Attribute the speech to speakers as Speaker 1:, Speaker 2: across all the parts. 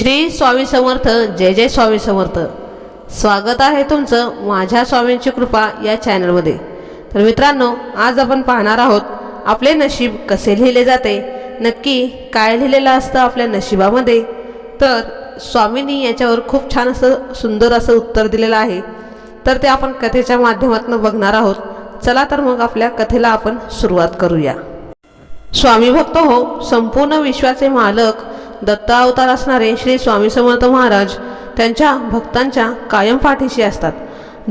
Speaker 1: श्री स्वामी समर्थ जय जय स्वामी समर्थ. स्वागत आहे तुमचं माझ्या स्वामींची कृपा या चॅनलमध्ये. तर मित्रांनो आज आपण पाहणार आहोत आपले नशीब कसे लिहिले जाते नक्की काय लिहिलेलं असतं आपल्या नशिबामध्ये. तर स्वामींनी याच्यावर खूप छान असं सुंदर असं उत्तर दिलेलं आहे. तर ते आपण कथेच्या माध्यमातून बघणार आहोत. चला तर मग आपल्या कथेला आपण सुरुवात करूया. स्वामी भक्त हो संपूर्ण विश्वाचे मालक दत्तावतार असणारे श्री स्वामी समर्थ महाराज त्यांच्या भक्तांच्या कायम पाठीशी असतात.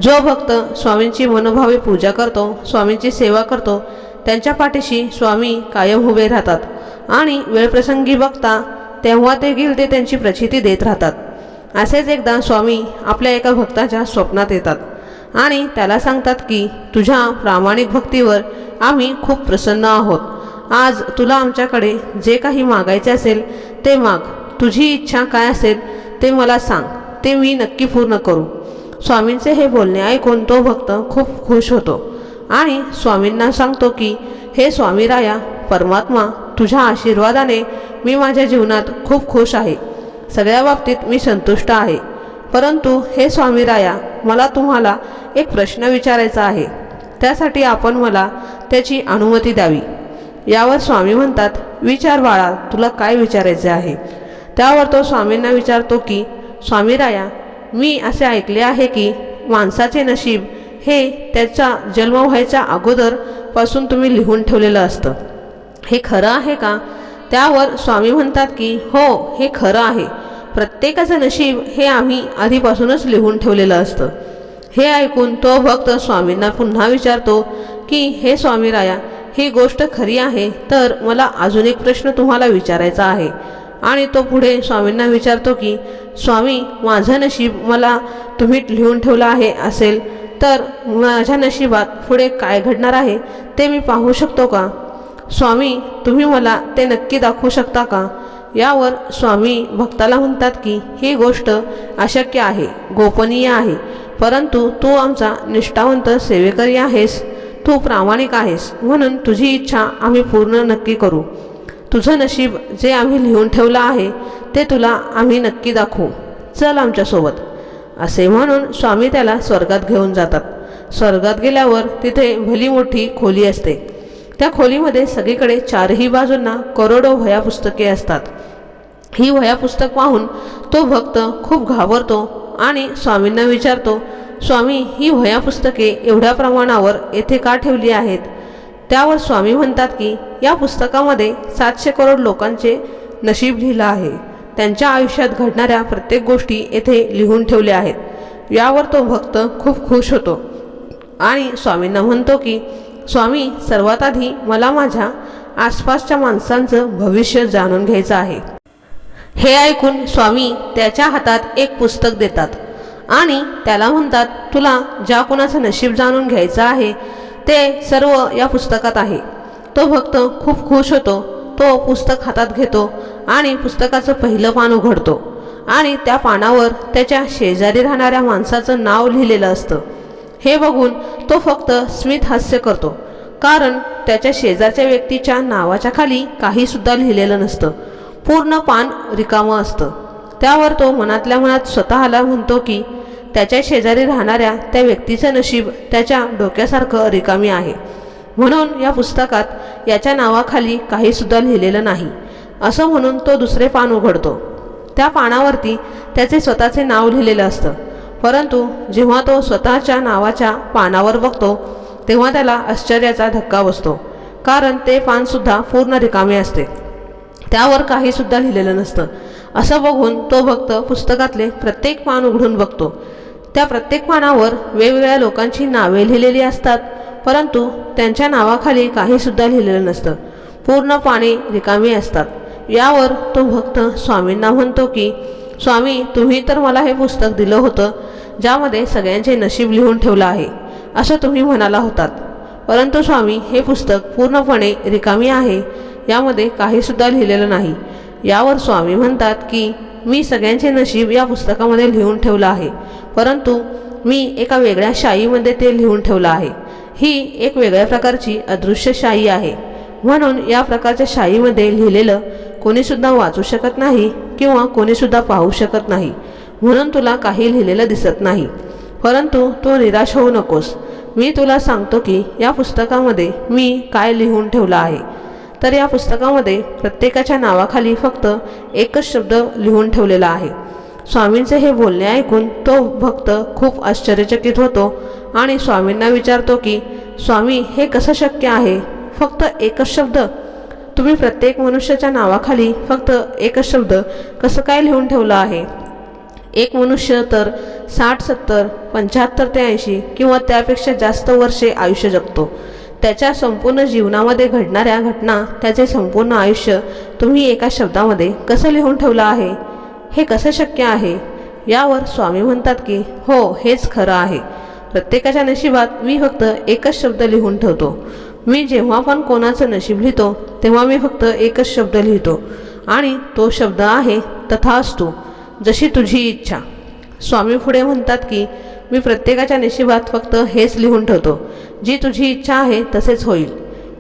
Speaker 1: जो भक्त स्वामींची मनोभावे पूजा करतो स्वामींची सेवा करतो त्यांच्या पाठीशी स्वामी कायम उभे राहतात आणि वेळप्रसंगी बघता तेव्हा देखील ते त्यांची प्रचिती देत राहतात. असेच एकदा स्वामी आपल्या एका भक्ताच्या स्वप्नात येतात आणि त्याला सांगतात की तुझ्या प्रामाणिक भक्तीवर आम्ही खूप प्रसन्न आहोत. आज तुला आमच्याकडे जे काही मागायचे असेल ते माग. तुझी इच्छा काय असेल ते मला सांग. ते मी नक्की पूर्ण करू. स्वामींचे हे बोलणे ऐकून तो भक्त खूप खुश होतो आणि स्वामींना सांगतो की हे स्वामी राया परमात्मा तुझ्या आशीर्वादाने मी माझ्या जीवनात खूप खुश आहे. सगळ्या बाबतीत मी संतुष्ट आहे. परंतु हे स्वामी राया मला तुम्हाला एक प्रश्न विचारायचा आहे. त्यासाठी आपण मला त्याची अनुमती द्यावी. यावर स्वामी म्हणतात विचार बाळा तुला काय विचारायचे आहे? त्यावर तो स्वामींना विचारतो की स्वामी राया मी असे ऐकले आहे की माणसाचे नशीब हे त्याचा जन्म व्हायच्या अगोदरपासून तुम्ही लिहून ठेवलेलं असतं. हे खरं आहे का? त्यावर स्वामी म्हणतात की हो हे खरं आहे. प्रत्येकाचं नशीब हे आम्ही आधीपासूनच लिहून ठेवलेलं असतं. हे ऐकून तो भक्त स्वामींना पुन्हा विचारतो की हे स्वामी राया ही गोष्ट खरी आहे तर मला अजून एक प्रश्न तुम्हाला विचारायचा आहे. आणि तो पुढे स्वामींना विचारतो की स्वामी माझं नशीब मला तुम्ही लिहून ठेवलं आहे असेल तर माझ्या नशिबात पुढे काय घडणार आहे ते मी पाहू शकतो का? स्वामी तुम्ही मला ते नक्की दाखवू शकता का? यावर स्वामी भक्ताला म्हणतात की ही गोष्ट अशक्य आहे गोपनीय आहे परंतु तू आमचा निष्ठावंत सेवेकरी आहेस. तू प्रामाणिक आहेस. म्हणून तुझी इच्छा आम्ही पूर्ण नक्की करू. तुझं नशीब जे आम्ही लिहून ठेवलं आहे ते तुला आम्ही नक्की दाखवू. चल आमच्यासोबत. असे म्हणून स्वामी त्याला स्वर्गात घेऊन जातात. स्वर्गात गेल्यावर तिथे भली मोठी खोली असते. त्या खोलीमध्ये सगळीकडे चारही बाजूंना करोडो वह्या पुस्तके असतात. ही वह्या पुस्तक पाहून तो भक्त खूप घाबरतो आणि स्वामींना विचारतो स्वामी ही वह्या पुस्तके एवढ्या प्रमाणावर येथे का ठेवली आहेत? त्यावर स्वामी म्हणतात की या पुस्तकामध्ये सातशे करोड लोकांचे नशीब लिहिलं आहे. त्यांच्या आयुष्यात घडणाऱ्या प्रत्येक गोष्टी येथे लिहून ठेवल्या आहेत. यावर तो भक्त खूप खुश होतो. आणि स्वामींना म्हणतो की स्वामी सर्वात आधी मला माझ्या आसपासच्या माणसांचं भविष्य जाणून घ्यायचं आहे. हे ऐकून स्वामी त्याच्या हातात एक पुस्तक देतात. आणि त्याला म्हणतात तुला ज्या कोणाचं नशीब जाणून घ्यायचं आहे ते सर्व या पुस्तकात आहे. तो भक्त खूप खुश होतो तो पुस्तक हातात घेतो आणि पुस्तकाचं पहिलं पान उघडतो. आणि त्या पानावर त्याच्या शेजारी राहणाऱ्या माणसाचं नाव लिहिलेलं असतं. हे बघून तो फक्त स्मित हास्य करतो. कारण त्याच्या शेजारच्या व्यक्तीच्या नावाच्या खाली काहीसुद्धा लिहिलेलं नसतं. पूर्ण पान रिकामं असतं. त्यावर तो मनातल्या मनात स्वतःला म्हणतो की त्याच्या शेजारी राहणाऱ्या त्या व्यक्तीचं नशीब त्याच्या डोक्यासारखं रिकामी आहे. म्हणून या पुस्तकात याच्या नावाखाली काहीसुद्धा लिहिलेलं नाही. असं म्हणून तो दुसरे पान उघडतो. त्या पानावरती त्याचे स्वतःचे नाव लिहिलेलं असतं. परंतु जेव्हा तो स्वतःच्या नावाच्या पानावर बघतो तेव्हा त्याला आश्चर्याचा धक्का बसतो. कारण ते पानसुद्धा पूर्ण रिकामे असते. त्यावर काहीसुद्धा लिहिलेलं नसतं. असं बघून तो भक्त पुस्तकातले प्रत्येक पान उघडून बघतो. त्या प्रत्येक पानावर वेगवेगळ्या लोकांची नावे लिहिलेली असतात परंतु त्यांच्या नावाखाली काहीसुद्धा लिहिलेलं नसतं. पूर्ण पाने रिकामी असतात. यावर तो भक्त स्वामींना म्हणतो की स्वामी तुम्ही तर मला हे पुस्तक दिलं होतं ज्यामध्ये सगळ्यांचे नशीब लिहून ठेवलं आहे. असं तुम्ही म्हणाला होतात. परंतु स्वामी हे पुस्तक पूर्णपणे रिकामी आहे. यामध्ये काहीसुद्धा लिहिलेलं नाही. यावर स्वामी म्हणतात की मी सगळ्यांचे नशीब या पुस्तकामध्ये लिहून ठेवलं आहे. परंतु मी एका वेगळ्या शाईमध्ये ते लिहून ठेवलं आहे. ही एक वेगळ्या प्रकारची अदृश्य शाई आहे. म्हणून या प्रकारच्या शाईमध्ये लिहिलेलं कोणीसुद्धा वाचू शकत नाही किंवा कोणीसुद्धा पाहू शकत नाही. म्हणून तुला काही लिहिलेलं दिसत नाही. परंतु तू निराश होऊ नकोस. मी तुला सांगतो की या पुस्तकामध्ये मी काय लिहून ठेवलं आहे. तर या पुस्तकामध्ये प्रत्येकाच्या नावाखाली फक्त एकच शब्द लिहून ठेवलेला आहे. स्वामींचे हे बोलणे ऐकून तो भक्त खूप आश्चर्यचकित होतो आणि स्वामींना विचारतो की स्वामी हे कसं शक्य आहे? फक्त एकच शब्द? तुम्ही प्रत्येक मनुष्याच्या नावाखाली फक्त एकच शब्द कसं काय लिहून ठेवलं आहे? एक मनुष्य तर साठ सत्तर पंच्याहत्तर ते ऐंशी किंवा त्यापेक्षा जास्त वर्षे आयुष्य जगतो. त्याच्या संपूर्ण जीवनामध्ये घडणाऱ्या घटना त्याचे संपूर्ण आयुष्य तुम्ही एका शब्दामध्ये कसं लिहून ठेवलं आहे? हे कसं शक्य आहे? यावर स्वामी म्हणतात की हो हेच खरं आहे. प्रत्येकाच्या नशिबात मी फक्त एकच शब्द लिहून ठेवतो. मी जेव्हा पण कोणाचं नशीब लिहितो तेव्हा मी फक्त एकच शब्द लिहितो. आणि तो शब्द आहे तथास्तू जशी तुझी इच्छा. स्वामी पुढे म्हणतात की मी प्रत्येकाच्या नशिबात फक्त हेच लिहून ठेवतो. जी तुझी इच्छा आहे तसेच होईल.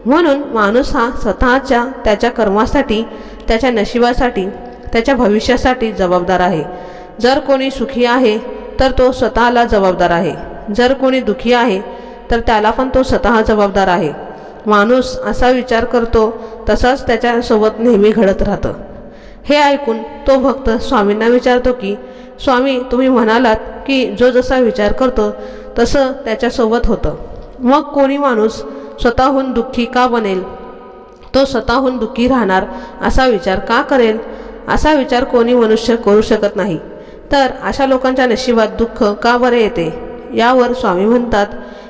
Speaker 1: म्हणून माणूस हा स्वतःच्या त्याच्या कर्मासाठी त्याच्या नशिबासाठी त्याच्या भविष्यासाठी जबाबदार आहे. जर कोणी सुखी आहे तर तो स्वतःला जबाबदार आहे. जर कोणी दुखी आहे तर त्याला पण तो स्वतः जबाबदार आहे. माणूस असा विचार करतो तसाच त्याच्यासोबत नेहमी घडत राहतं. हे ऐकून तो भक्त स्वामींना विचारतो की स्वामी तुम्ही म्हणालात की जो जसा विचार करतो तसं त्याच्यासोबत होतं. मग कोणी माणूस स्वतःहून दुःखी का बनेल? तो स्वतःहून दुःखी राहणार असा विचार का करेल? असा विचार कोणी मनुष्य करू शकत नाही. तर अशा लोकांच्या नशिबात दुःख का बरे येते? यावर स्वामी म्हणतात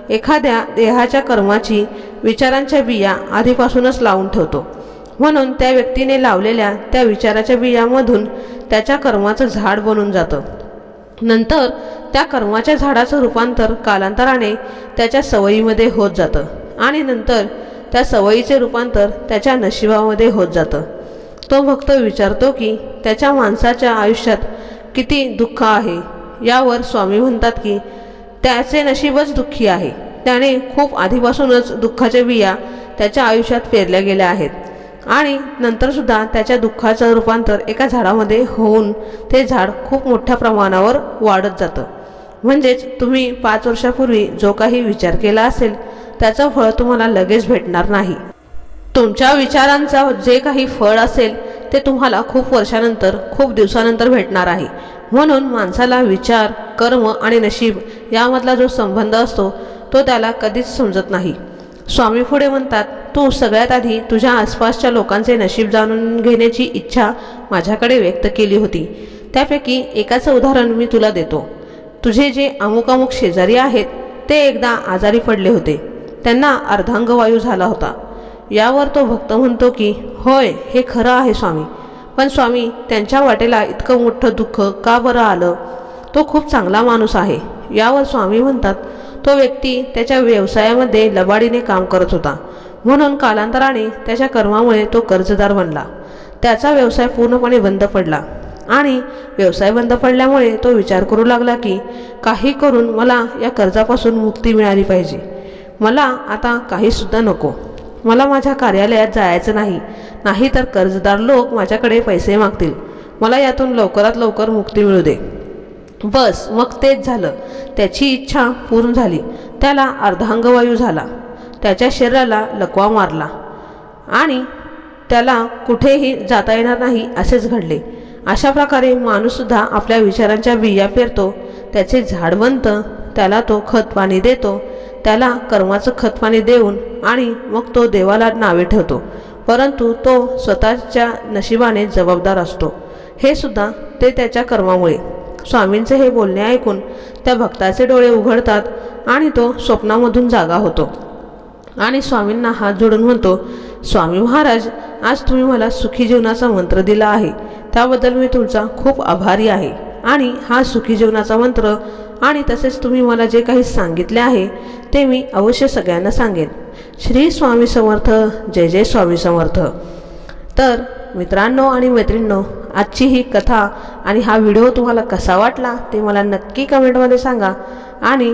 Speaker 1: एखाद्या देहाच्या कर्माची विचारांच्या बिया आधीपासूनच लावून ठेवतो. म्हणून त्या व्यक्तीने लावलेल्या त्या विचाराच्या बियामधून त्याच्या कर्माचं झाड बनून जातं. नंतर त्या कर्माच्या झाडाचं रूपांतर कालांतराने त्याच्या सवयीमध्ये होत जातं आणि नंतर त्या सवयीचे रूपांतर त्याच्या नशिबामध्ये होत जातं. तो भक्त विचारतो की त्याच्या माणसाच्या आयुष्यात किती दुःख आहे? यावर स्वामी म्हणतात की त्याचे नशीबच दुःखी आहे. त्याने खूप आधीपासूनच दुःखाच्या बिया त्याच्या आयुष्यात पेरल्या गेल्या आहेत. आणि नंतरसुद्धा त्याच्या दुःखाचं रूपांतर एका झाडामध्ये होऊन ते झाड खूप मोठ्या प्रमाणावर वाढत जातं. म्हणजेच तुम्ही पाच वर्षापूर्वी जो काही विचार केला असेल त्याचं फळ तुम्हाला लगेच भेटणार नाही. तुमच्या विचारांचा जे काही फळ असेल ते तुम्हाला खूप वर्षानंतर खूप दिवसानंतर भेटणार आहे. म्हणून माणसाला विचार कर्म आणि नशीब यामधला जो संबंध असतो तो त्याला कधीच समजत नाही. स्वामी पुढे म्हणतात तू सगळ्यात आधी तुझ्या आसपासच्या लोकांचे नशीब जाणून घेण्याची इच्छा माझ्याकडे व्यक्त केली होती. त्यापैकी एकाचं उदाहरण मी तुला देतो. तुझे जे अमुक अमुक शेजारी आहेत ते एकदा आजारी पडले होते. त्यांना अर्धांगवायू झाला होता. यावर तो भक्त म्हणतो की होय हे खरं आहे स्वामी. पण स्वामी त्यांच्या वाटेला इतकं मोठं दुःख का बरं आलं? तो खूप चांगला माणूस आहे. यावर स्वामी म्हणतात तो व्यक्ती त्याच्या व्यवसायामध्ये लबाडीने काम करत होता. म्हणून कालांतराने त्याच्या कर्मामुळे तो कर्जदार बनला. त्याचा व्यवसाय पूर्णपणे बंद पडला आणि व्यवसाय बंद पडल्यामुळे तो विचार करू लागला की काही करून मला या कर्जापासून मुक्ती मिळाली पाहिजे. मला आता काहीसुद्धा नको. मला माझ्या कार्यालयात जायचं नाही. नाही तर कर्जदार लोक माझ्याकडे पैसे मागतील. मला यातून लवकरात लवकर मुक्ती मिळू दे. बस मग तेच झालं. त्याची इच्छा पूर्ण झाली. त्याला अर्धांगवायू झाला. त्याच्या शरीराला लकवा मारला. आणि त्याला कुठेही जाता येणार नाही असेच घडले. अशा प्रकारे माणूससुद्धा आपल्या विचारांच्या बिया पेरतो. त्याचे झाड बनतं त्याला तो खत पाणी देतो. त्याला कर्माचं खतपाणी देऊन आणि मग तो देवाला नावे ठेवतो. परंतु तो स्वतःच्या नशिबाने जबाबदार असतो. हे सुद्धा ते त्याच्या कर्मामुळे. स्वामींचे हे बोलणे ऐकून त्या भक्ताचे डोळे उघडतात आणि तो स्वप्नामधून जागा होतो. आणि स्वामींना हात जोडून म्हणतो स्वामी महाराज आज तुम्ही मला सुखी जीवनाचा मंत्र दिला आहे. त्याबद्दल मी तुमचा खूप आभारी आहे. आणि हा सुखी जीवनाचा मंत्र आणि तसेच तुम्ही मला जे काही सांगितले आहे ते मी अवश्य सगळ्यांना सांगेन. श्री स्वामी समर्थ जय जय स्वामी समर्थ. तर मित्रांनो आणि मैत्रिणींनो आजची ही कथा आणि हा व्हिडिओ तुम्हाला कसा वाटला ते मला नक्की कमेंटमध्ये सांगा. आणि